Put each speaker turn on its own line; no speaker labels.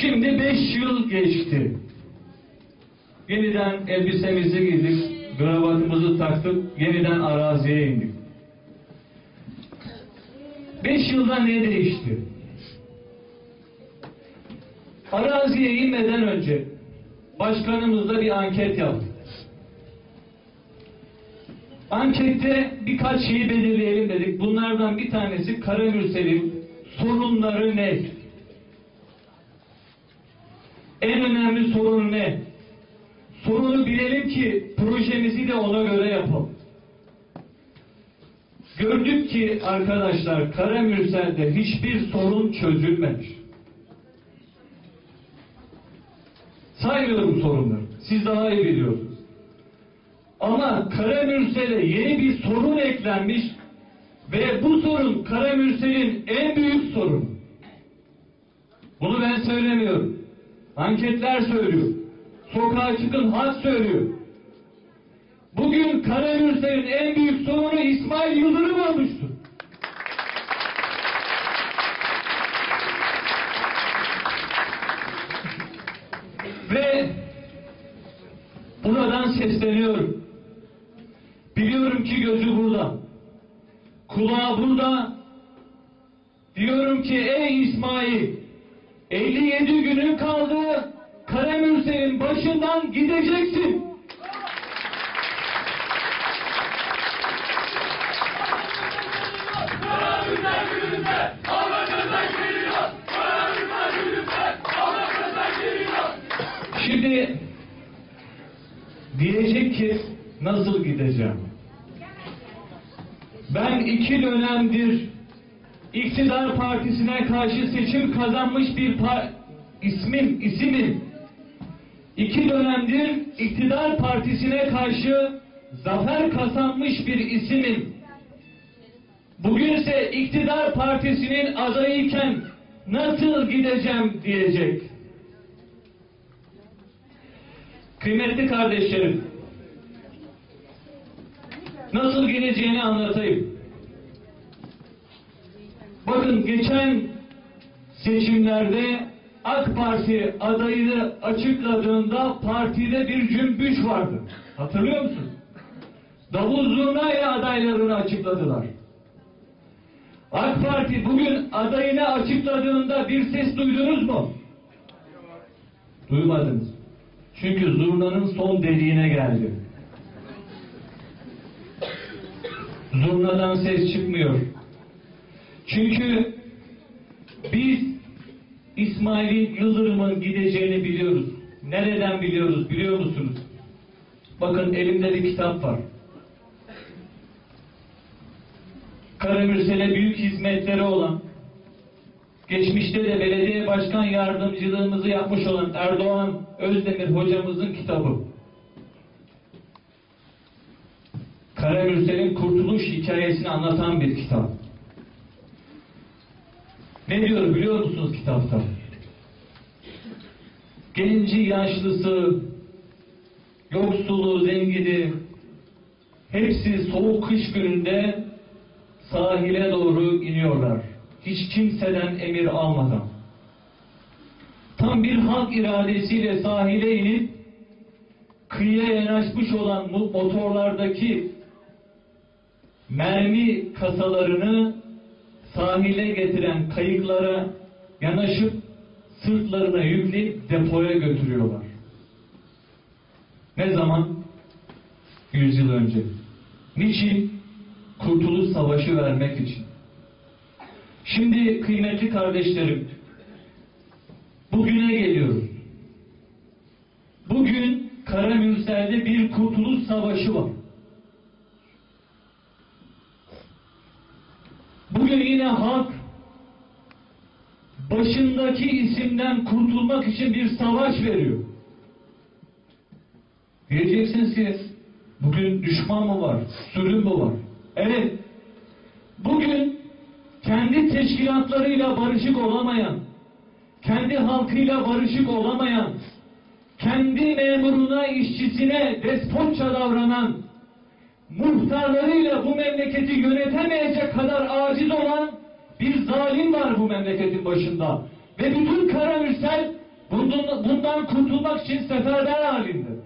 Şimdi beş yıl geçti. Yeniden elbisemizi giydik, kravatımızı taktık, yeniden araziye indik. Beş yılda ne değişti? Araziye inmeden önce başkanımızla bir anket yaptık. Ankette birkaç şeyi belirleyelim dedik. Bunlardan bir tanesi Karamürsel'in sorunları ne? En önemli sorun ne? Sorunu bilelim ki projemizi de ona göre yapalım. Gördük ki arkadaşlar Karamürsel'de hiçbir sorun çözülmemiş. Saymıyorum sorunları. Siz daha iyi biliyorsunuz. Ama Karamürsel'e yeni bir sorun eklenmiş ve bu sorun Karamürsel'in en büyük sorunu. Bunu ben söylemiyorum. Anketler söylüyor. Sokağa çıkın halk söylüyor. Bugün Karamürsel'in en büyük sorunu İsmail Yıldırım olmuştur. Ve buradan sesleniyorum. Biliyorum ki gözü burada. Kulağı burada. Diyorum ki ey İsmail 57 günün kaldı. Karamürsel'in başından gideceksin. Şimdi diyecek ki nasıl gideceğim? Ben iki dönemdir iktidar partisine karşı seçim kazanmış bir par ismim, isimim. İki dönemdir iktidar partisine karşı zafer kazanmış bir isimim. Bugünse iktidar partisinin adayıyken nasıl gideceğim diyecek. Kıymetli kardeşlerim, nasıl geleceğini anlatayım. Bakın geçen seçimlerde AK Parti adayını açıkladığında partide bir cümbüş vardı. Hatırlıyor musun? Davul zurna ile adaylarını açıkladılar. AK Parti bugün adayını açıkladığında bir ses duydunuz mu? Duymadınız. Çünkü zurnanın son deliğine geldi. Zurnadan ses çıkmıyor. Çünkü biz İsmail Yıldırım'ın gideceğini biliyoruz. Nereden biliyoruz biliyor musunuz? Bakın elimde bir kitap var. Karamürsel'e büyük hizmetleri olan, geçmişte de belediye başkan yardımcılığımızı yapmış olan Erdoğan Özdemir hocamızın kitabı. Karamürsel'in kurtuluş hikayesini anlatan bir kitap. Ne diyor biliyor musunuz kitapta? Genci, yaşlısı, yoksulu, zengini hepsi soğuk kış gününde sahile doğru iniyorlar. Hiç kimseden emir almadan. Tam bir halk iradesiyle sahile inip kıyıya yanaşmış olan bu motorlardaki mermi kasalarını sahile getiren kayıklara yanaşıp sırtlarına yükleyip depoya götürüyorlar. Ne zaman? Yüzyıl önce. Niçin? Kurtuluş Savaşı vermek için. Şimdi kıymetli kardeşlerim, bugüne geliyoruz. Bugün Karamürsel'de bir kurtuluş savaşı var. Halk başındaki isimden kurtulmak için bir savaş veriyor. Diyeceksiniz ki bugün düşman mı var, sürüm mü var? Evet. Bugün kendi teşkilatlarıyla barışık olamayan, kendi halkıyla barışık olamayan, kendi memuruna, işçisine despotça davranan, muhtarlarıyla bu memleketi yönetemeyecek kadar aciz olan bir zalim var bu memleketin başında. Ve bütün Karamürsel Bundan, bundan kurtulmak için seferber halinde.